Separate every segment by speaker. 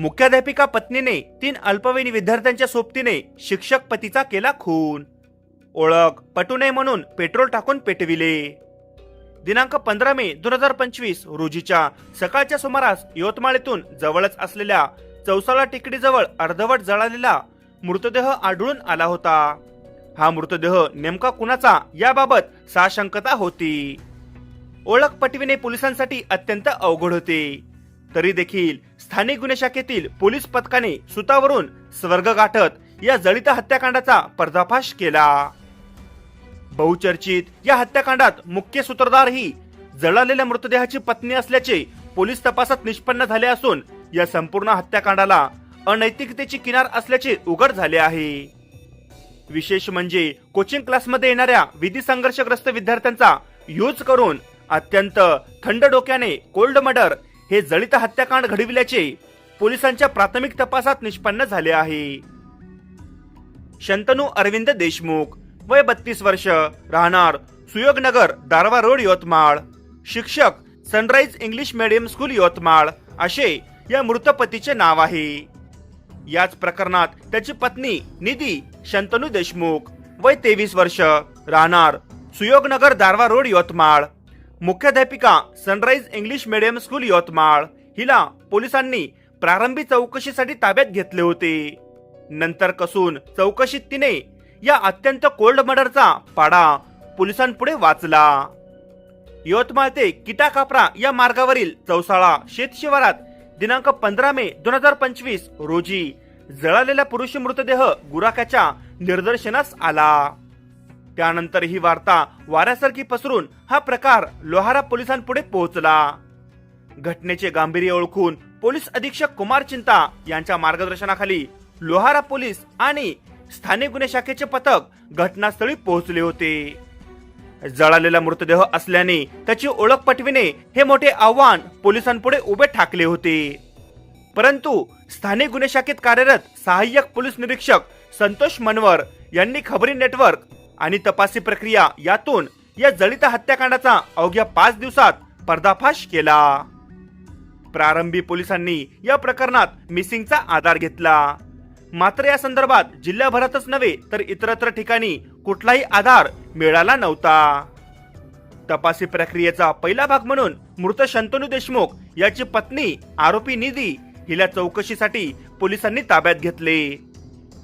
Speaker 1: मुख्याध्यापिका पत्नीने तीन अल्पवयीन विद्यार्थ्यांच्या सोबतीने शिक्षक पतीचा केला खून. ओळख पटू नये म्हणून पेट्रोल टाकून पेटविले. दिनांक पंधरा मे दोन हजार पंचवीस रोजीच्या सकाळच्या सुमारास यवतमाळेतून जवळच असलेल्या चौसाळा टेकडीजवळ अर्धवट जळालेला मृतदेह आढळून आला होता. हा मृतदेह नेमका कुणाचा याबाबत साशंकता होती. ओळख पटविणे पोलिसांसाठी अत्यंत अवघड होते. तरी देखील स्थानिक गुन्हे शाखेतील पोलीस पथकाने सुतावरून स्वर्ग गाठत या जळित हत्याकांडाचा पर्दाफाश केला. बहुचर्चित या हत्याकांडात मुख्य सूत्रधार ही जळालेल्या मृतदेहाची पत्नी असल्याचे पोलीस तपासात निष्पन्न झाले असून या संपूर्ण हत्याकांडाला अनैतिकतेची किनार असल्याचे उघड झाले आहे. विशेष म्हणजे कोचिंग क्लासमध्ये येणाऱ्या विधी संघर्षग्रस्त विद्यार्थ्यांचा यूज करून अत्यंत थंड डोक्याने कोल्ड मर्डर हे जळित हत्याकांड घडविल्याचे पोलिसांच्या प्राथमिक तपासात निष्पन्न झाले आहे. शंतनू अरविंद देशमुख वय बत्तीस वर्ष राहणार सुयोगनगर दारवा रोड यवतमाळ. शिक्षक sunrise English medium school Yavatmal. असे या मृत पतीचे नाव आहे. याच प्रकरणात त्याची पत्नी निधी शंतनू देशमुख वय तेवीस वर्ष राहणार सुयोगनगर दारवा रोड यवतमाळ. मुख्याध्यापिका sunrise English medium school Yavatmal. हिला पोलिसांनी प्रारंभी चौकशीसाठी ताब्यात घेतले होते. नंतर कसून चौकशीत तिने या अत्यंत कोल्ड मर्डरचा पाडा पोलिसांपुढे वाचला. यवतमाळ ते किटा कापरा या मार्गावरील चौसाळा शेत शिवारात दिनांक पंधरा मे दोन हजार पंचवीस रोजी जळालेला पुरुष मृतदेह गुराख्याच्या निदर्शनास आला. त्यानंतर ही वार्ता वाऱ्यासारखी पसरून हा प्रकार लोहारा पोलिसांपुढे पोहोचला. घटनेचे गांभीर्य ओळखून पोलीस अधीक्षक कुमार चिंता यांच्या मार्गदर्शनाखाली लोहारा पोलीस आणि स्थानिक गुन्हे शाखेचे पथक घटनास्थळी पोहोचले होते. जळालेला मृतदेह असल्याने त्याची ओळख पटविणे हे मोठे आव्हान पोलिसांपुढे उभे ठाकले होते. परंतु स्थानिक गुन्हे शाखेत कार्यरत सहाय्यक पोलीस निरीक्षक संतोष मनवर यांनी खबरी नेटवर्क आणि तपासी प्रक्रिया यातून या जळित हत्याकांडाचा अवघ्या पाच दिवसात पर्दाफाश केला. प्रारंभी पोलिसांनी या प्रकरणात मिसिंगचा आधार घेतला. मात्र या संदर्भात जिल्ह्याभरातच नव्हे तर इतरत्र ठिकाणी कुठलाही आधार मिळाला नव्हता. तपासी प्रक्रियेचा पहिला भाग म्हणून मृत शंतनू देशमुख याची पत्नी आरोपी निधी हिला चौकशीसाठी पोलिसांनी ताब्यात घेतले.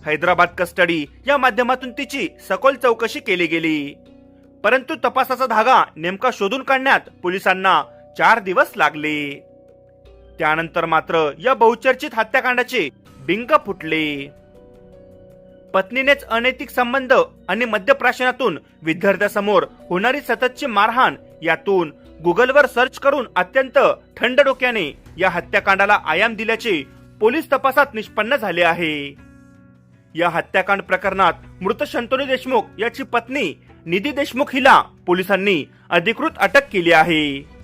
Speaker 1: हैदराबाद कस्टडी या माध्यमातून तिची सखोल चौकशी केली गेली. परंतु तपासाचा धागा नेमका शोधून काढण्यात पोलिसांना चार दिवस लागले. त्यानंतर मात्र या बहुचर्चित हत्याकांडाचे बिंग फुटले. पत्नीनेच अनैतिक संबंध आणि मद्यप्राशनातून विद्यार्थ्यासमोर होणारी सततची मारहाण यातून गुगलवर सर्च करून अत्यंत थंड डोक्याने या हत्याकांडाला आयाम दिल्याचे पोलीस तपासात निष्पन्न झाले आहे. या हत्याकांड प्रकरणात मृत शंतनू देशमुख याची पत्नी निधी देशमुख हिला पोलिसांनी अधिकृत अटक केली आहे.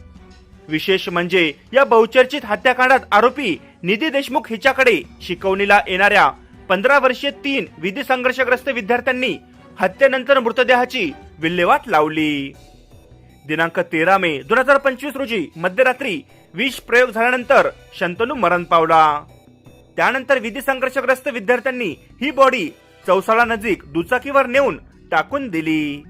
Speaker 1: विशेष म्हणजे या बहुचर्चित हत्याकांडात आरोपी निधी देशमुख हिच्याकडे शिकवणीला येणाऱ्या पंधरा वर्षीय तीन विधी संघर्षग्रस्त विद्यार्थ्यांनी हत्येनंतर मृतदेहाची विल्हेवाट लावली. दिनांक तेरा मे दोन हजार पंचवीस रोजी मध्यरात्री विष प्रयोग झाल्यानंतर शंतनू मरण पावला. त्यानंतर विधी संघर्षग्रस्त विद्यार्थ्यांनी ही बॉडी चौसाळा नजीक दुचाकीवर नेऊन टाकून दिली.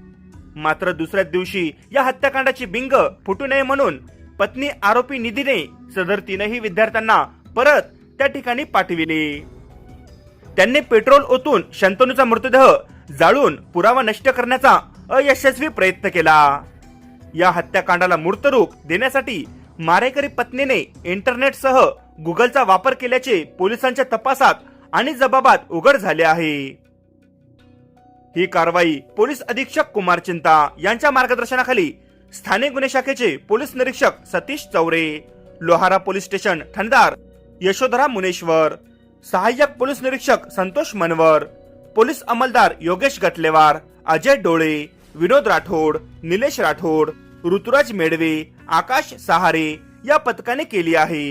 Speaker 1: मात्र दुसऱ्याच दिवशी या हत्याकांडाची बिंग फुटू नये म्हणून पत्नी आरोपी निधीने सदर तीनही विद्यार्थ्यांना परत त्या ठिकाणी पाठविले. त्यांनी पेट्रोल ओतून शंतनूचा मृतदेह जाळून पुरावा नष्ट करण्याचा अयशस्वी प्रयत्न केला. या हत्याकांडाला मूर्त रूप देण्यासाठी मारेकरी पत्नीने इंटरनेटसह गुगलचा वापर केल्याचे पोलिसांच्या तपासात आणि जबाबात उघड झाले आहे. ही कारवाई पोलीस अधीक्षक कुमार चिंता यांच्या मार्गदर्शनाखाली स्थानिक गुन्हे शाखेचे पोलीस निरीक्षक सतीश चौरे लोहारा पोलीस स्टेशन ठाणेदार यशोधरा मुनेश्वर सहाय्यक पोलीस निरीक्षक संतोष मनवर पोलीस अंमलदार योगेश गटलेवार अजय डोळे विनोद राठोड निलेश राठोड ऋतुराज मेडवे आकाश सहारे या पथकाने केली आहे.